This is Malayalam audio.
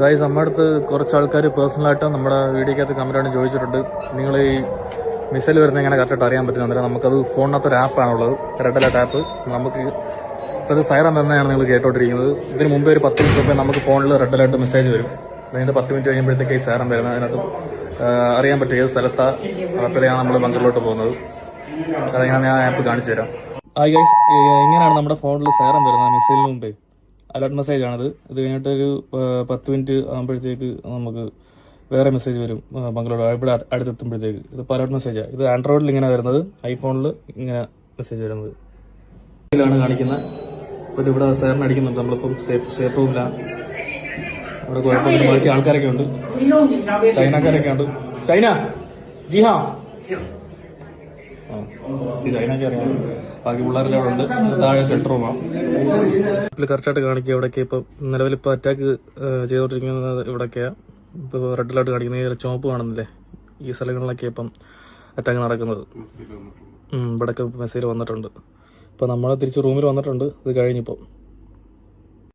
ഗൈസ് നമ്മുടെ അടുത്ത് കുറച്ച് ആൾക്കാർ പേഴ്സണലായിട്ട് നമ്മുടെ വീഡിയോക്കകത്ത് കമന്റാണ് ചോദിച്ചിട്ടുണ്ട്. നിങ്ങൾ ഈ മിസൈൽ വരുന്ന എങ്ങനെ കറക്റ്റായിട്ട് അറിയാൻ പറ്റുന്ന അന്നേരം നമുക്കത് ഫോണിനകത്ത് ഒരു ആപ്പാണുള്ളത് റെഡ് ആപ്പ് നമുക്ക് ഇപ്പോൾ ഇത് സൈറം തന്നെയാണ് നിങ്ങൾ കേട്ടോണ്ടിരിക്കുന്നത്. ഇതിന് മുമ്പേ ഒരു പത്ത് മിനിറ്റ് മുമ്പേ നമുക്ക് ഫോണിൽ റെഡ് അലർട്ട് മെസ്സേജ് വരും. അതിന്റെ പത്ത് മിനിറ്റ് കഴിയുമ്പോഴത്തേക്ക് ഈ സൈറം വരുന്നത് അതിനകത്ത് അറിയാൻ പറ്റും ഏത് സ്ഥലത്താണ് അപ്പോഴാണ് നമ്മൾ ബംഗളിലോട്ട് പോകുന്നത്. അതെങ്ങനെയാണ് ഞാൻ ആപ്പ് കാണിച്ചു തരാം ആ ഗൈസ് ഇങ്ങനെയാണ് നമ്മുടെ ഫോണിൽ സൈറം വരുന്നത്? മിസൈലിന് മുമ്പേ. അലർട്ട് മെസ്സേജ് ആണത്. ഇത് കഴിഞ്ഞിട്ട് ഒരു പത്ത് മിനിറ്റ് ആകുമ്പോഴത്തേക്ക് നമുക്ക് വേറെ മെസ്സേജ് വരും ബംഗ്ലൂർ ഇവിടെ അടുത്തെത്തുമ്പോഴത്തേക്ക്. ഇത് അലർട്ട് മെസ്സേജാണ് ഇത് ആൻഡ്രോയിഡിൽ ഇങ്ങനെ വരുന്നത്. ഐഫോണിൽ ഇങ്ങനെ മെസ്സേജ് വരുന്നത്. ഇതിലാണ് കാണിക്കുന്നത് ഇപ്പം ഇവിടെ സേറിന് അടിക്കുന്നുണ്ട്. നമ്മളിപ്പം സേഫ് സേഫ് റൂമില്ല അവിടെ കുഴപ്പമില്ല ബാക്കി ആൾക്കാരൊക്കെ ഉണ്ട്. ചൈനക്കാരൊക്കെ ഉണ്ട്. ചൈന ജി ഹാ പിള്ളേരെല്ലാം ഉണ്ട്. താഴെ കറക്റ്റായിട്ട് കാണിക്കുക ഇവിടെയൊക്കെ ഇപ്പം ഇപ്പോൾ അറ്റാക്ക് ചെയ്തുകൊണ്ടിരിക്കുന്നത് ഇവിടെയൊക്കെയാണ് ഇപ്പോൾ റെഡ് അലർട്ട് കാണിക്കുന്നത്. ചോപ്പ് ചുവപ്പ് കാണുന്നില്ലേ? ഈ സ്ഥലങ്ങളിലൊക്കെ ഇപ്പം അറ്റാക്ക് നടക്കുന്നത്. ഇവിടൊക്കെ മെസ്സേജ് വന്നിട്ടുണ്ട്. ഇപ്പോൾ നമ്മൾ തിരിച്ച് റൂമിൽ വന്നിട്ടുണ്ട്. ഇത് കഴിഞ്ഞിപ്പോൾ